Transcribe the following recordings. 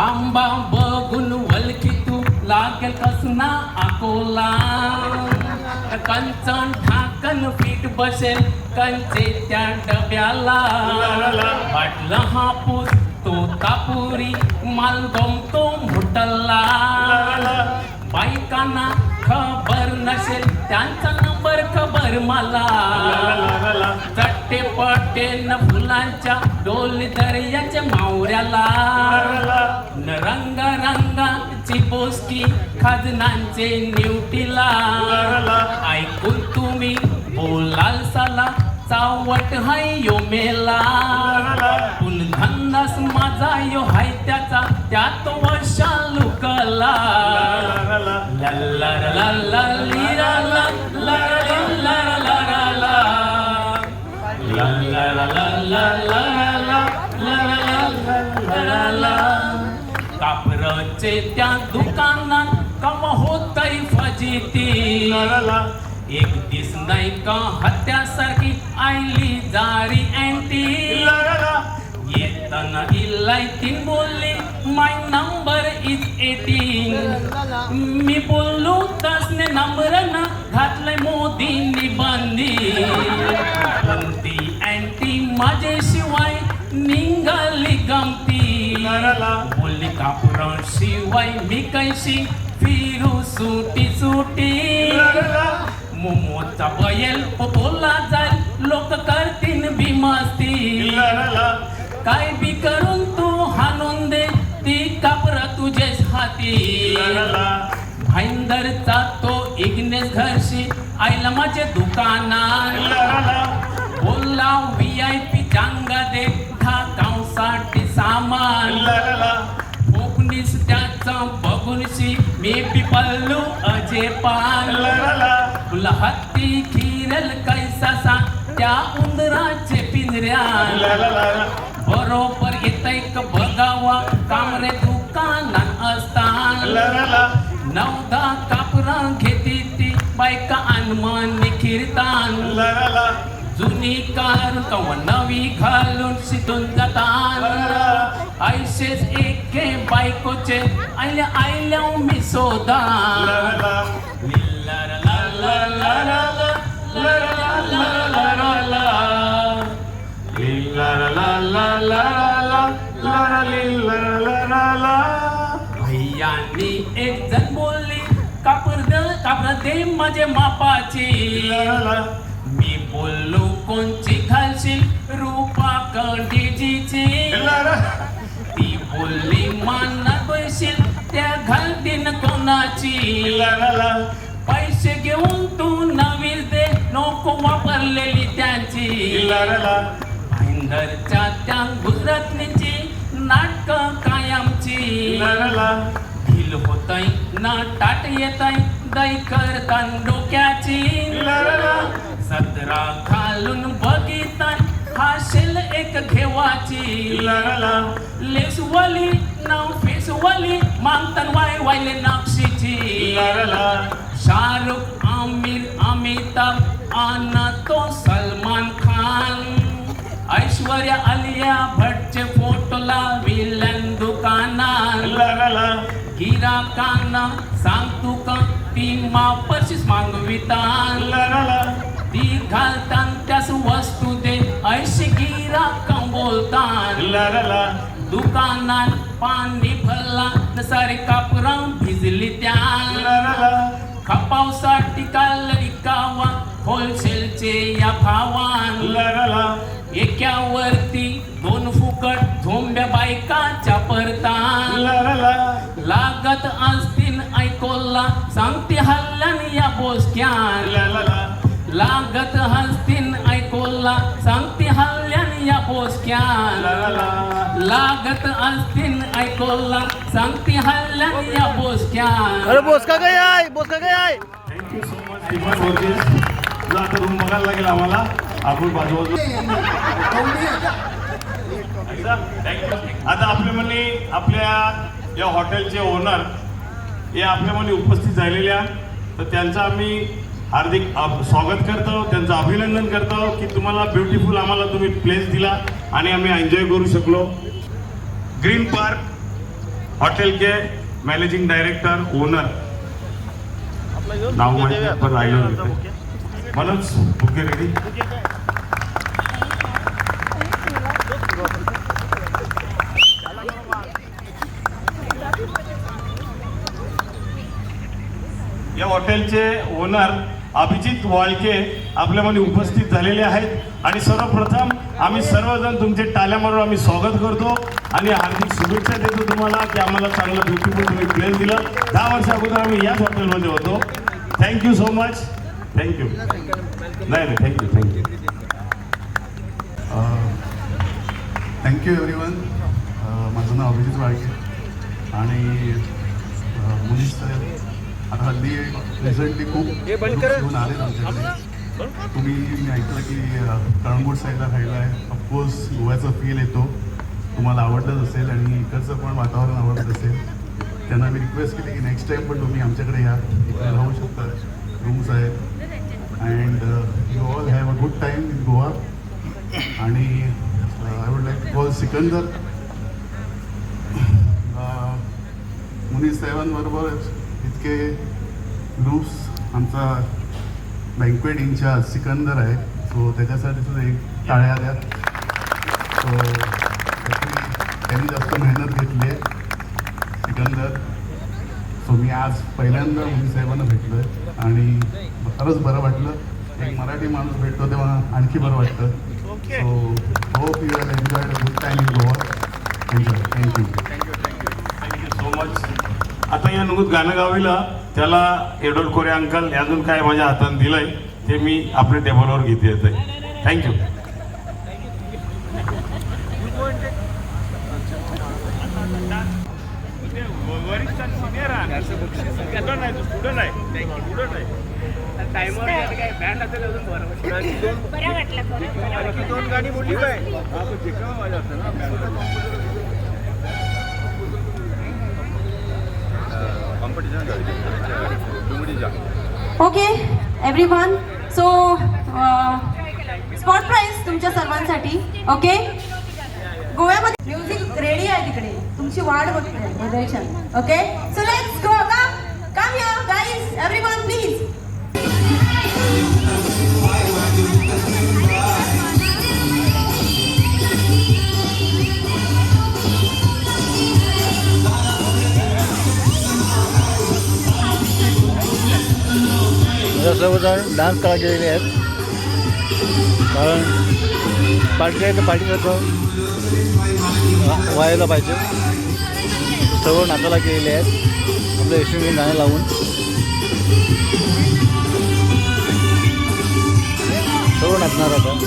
आंबा बघून वलकी तू लागेल कसना अकोला. कंचन ढाकन पीठ बसेल कंचे त्या डब्याला. वाटलं हापूस तो तापुरी माल तो मुटल्ला बायकांना खबर नसेल त्यांचा नंबर खबर मला. चट्टे पट्टे न फुलांच्या डोल दर्याच्या मावऱ्याला. न रंग रंगाची पोस्टी खजनांचे निवटीला. ऐकून तुम्ही बोलाल साला चावट हाय यो मेला पण धन्नास माझा यो हाय त्याचा त्यात वर्षा लुकला कापराचे त्या दुकानात कम होतय फजिती एक दिस नाही का हत्यासारखी आयली जारी अँटी. येताना इलाई तीन बोलली माय नंबर इज एटीन मी बोललो तसने नंबर ना घातलंय मोदींनी बंदी पण ती अँटी माझ्याशिवाय निघाली गमती. बोलली कापुरा शिवाय मी कैशी फिरू सुटी सुटी. मोमोचा बोला जाईल लोक करतीन बिमस्ती काय बी करून तू हाणून दे ती कापरा तुझेच हाती. भाईंदरचा तो इग्नेस घरशी आईला माझे दुकानात. बोलला व्ही आय पी चांगा दे साठी सामान. कोकणीस त्याचा बघूनशी मी पिपल्लू अजे पान तुला हत्ती केल्या कैसासा त्या उंदराचे पिंजऱ्या बरोबर येत बघावा कामरे दुकानात नव नवदा कापरा घेती ती बायका अनमान निखिरतान जुनी कार कव नवी घालून शिदून जातान आयशेच एके बायकोचे आयल्या आयल्या मी सोदा ला ला ला ला ला भैयानी एक जण बोलली कापर दे कापर दे माझे मापाची. मी बोललो कोणची खालशील? रूपा कंडीजीची ती बोलली मानात पैशील त्या घालतीन कोणाची? पैसे घेऊन तू नवीन नको वापरलेली त्यांची. भाईंदरच्या त्या गुजरातनीची नाटक कायमची. ढील होतय ना टाट येतय दै करतान डोक्याची. सतरा घालून बघितन हाशेल एक घेवाची. लेसवाली नाव फेसवाली मागतन वाय वायले नाक्षीची शाहरुख आमिर अमिताभ आना तो सलमान खान. ऐश्वर्या आलिया भटचे फोटो लाविलन दुकानात. गिराकांना सांग तू का? ती मापशीच मागवितान ती घालतान त्यास वस्तू दे. ऐशी गिराका बोलतान. दुकानात पाणी भरला न सारे कापरा भिजली त्या खपावसाठी काल रिकावा होलसेलचे या भावान. एकावरती दोन फुकट झोंब्या बायकाच्या परतान. लागत असतील ऐकोला. सांगते हल्ल्यान या बोसक्यान. लागत हसतीन ऐकोला सांगते हल्ल्यान या बोसक्यान लागत असतील ऐकोला सांगते हल्ल्यान या बोसक्यान अरे बोसका काय आहे बोसका काय आहे थँक्यू सो मच श्रीमान वर्गीस तुला आता रूम बघायला लागेल आम्हाला. आपण बाजूबाजू आता आपल्या म्हणे आपल्या या हॉटेलचे ओनर हे आपल्या म्हणे उपस्थित झालेल्या तर त्यांचं आम्ही हार्दिक स्वागत करतो त्यांचं अभिनंदन करतो की तुम्हाला ब्युटिफुल आम्हाला तुम्ही प्लेस दिला आणि आम्ही एन्जॉय करू शकलो. ग्रीन पार्क हॉटेल के मॅनेजिंग डायरेक्टर ओनर नाव माहिती मनोज बुके रेडी या हॉटेलचे ओनर अभिजित वाळके आपल्यामध्ये उपस्थित झालेले आहेत. आणि सर्वप्रथम आम्ही सर्वजण तुमचे टाल्या मारून आम्ही स्वागत करतो. आणि हार्दिक शुभेच्छा देतो तुम्हाला की आम्हाला चांगलं ब्युटिफुल तुम्ही प्लेस दिलं. दहा वर्षा अगोदर आम्ही याच हॉटेलमध्ये होतो. थँक्यू सो मच थँक्यू नाही नाही थँक्यू थँक्यू थँक्यू एव्हरीवन माझं नाव अभिजित वाळके. आणि मुलीच आता हल्ली रिसेंटली खूप घेऊन आले आमच्याकडे. तुम्ही मी ऐकलं की कळंगूट साईडला राहिला आहे. ऑफकोर्स गोव्याचा फील येतो. तुम्हाला आवडलंच असेल आणि इकडचं पण वातावरण आवडत असेल. त्यांना मी रिक्वेस्ट केली की नेक्स्ट टाईम पण तुम्ही आमच्याकडे या. इकडे राहू शकता. रूम्स आहेत. And you all have a good time in Goa आणि I would like call Sikandar Muni साहेबांबरोबर इतके ग्रुप्स आमचा बँकवेट इन्चार्ज सिकंदर आहे. सो त्याच्यासाठी सुद्धा एक टाळ्या द्या. सो त्यांनी जास्त मेहनत घेतली आहे. सिकंदर. सो मी आज पहिल्यांदा मुनी साहेबांना भेटलो आहे आणि खरंच बरं वाटलं. एक मराठी माणूस भेटतो तेव्हा आणखी बरं वाटतं. So hope you have enjoyed a good time in Goa enjoy thank you आता या नुगत गाणं गावीला त्याला एडोल कोरे अंकल अजून काय माझ्या हातात दिलंय ते मी आपल्या टेबलवर घेते येते. थँक्यू बरं वाटलं okay everyone okay so spot prize तुमच्या सर्वांसाठी. ओके गोव्यामध्ये म्युझिक रेडी आहे तिकडे. तुमची वाट बघते. Okay so let's go come come here guys everyone please आता सर्वजण डान्स करायला गेलेले आहेत. कारण पार्टी आहे तर पार्टीसारखं व्हायला पाहिजे. सर्व नाचायला गेलेले आहेत. आपलं यशस्वी गाणे लावून. सर्व नाचणार आता.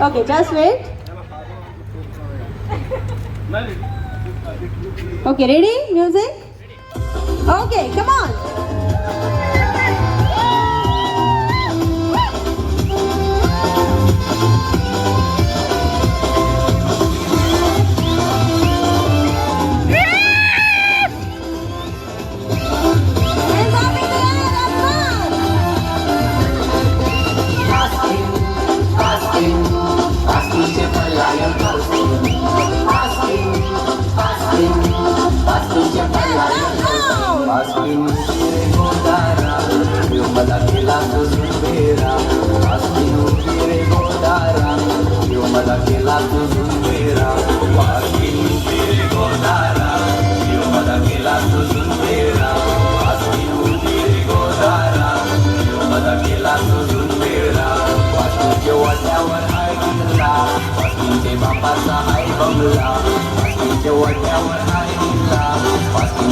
Okay, just wait. Okay, ready? Music? Okay, come on.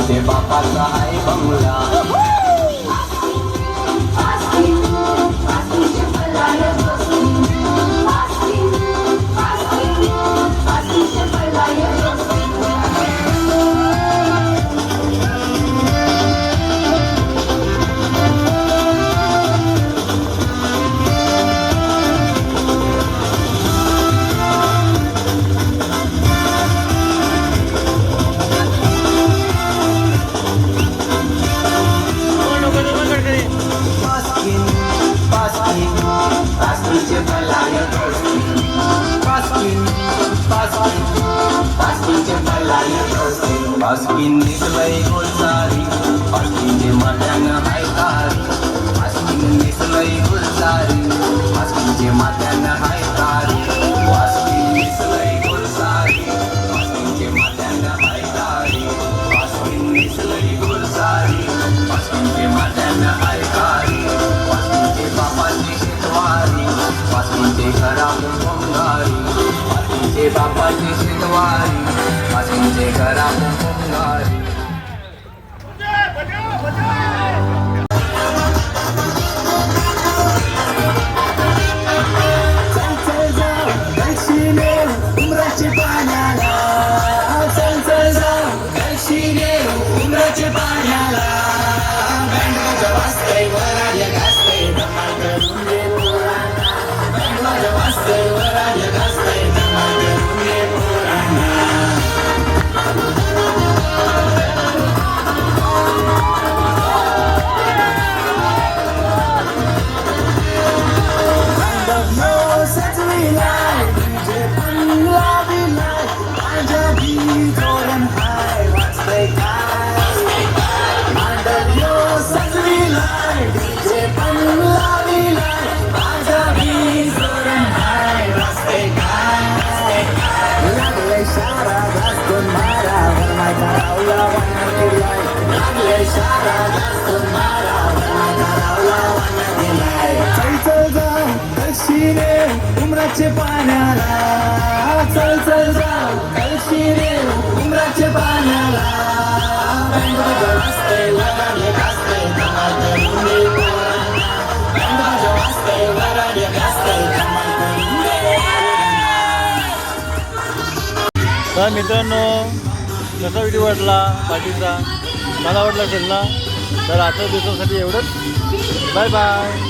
ते बापाचा आहे बंगला nislay gulsari Paskin je matang hai tari Paskin nislay gulsari Paskin je matang hai tari Paskin nislay gulsari Paskin je matang hai tari Paskin nislay gulsari Paskin je matang hai tari बापाची शिकवारी माझी घरा उमराचे पाण्याला. चल चल जाऊ. कळशीने उमराचे पाण्याला. तर मित्रांनो कसा व्हिडिओ वाटला पाठीचा मला वाटला असेल ना तर आजच्या दिवसासाठी एवढंच. Bye bye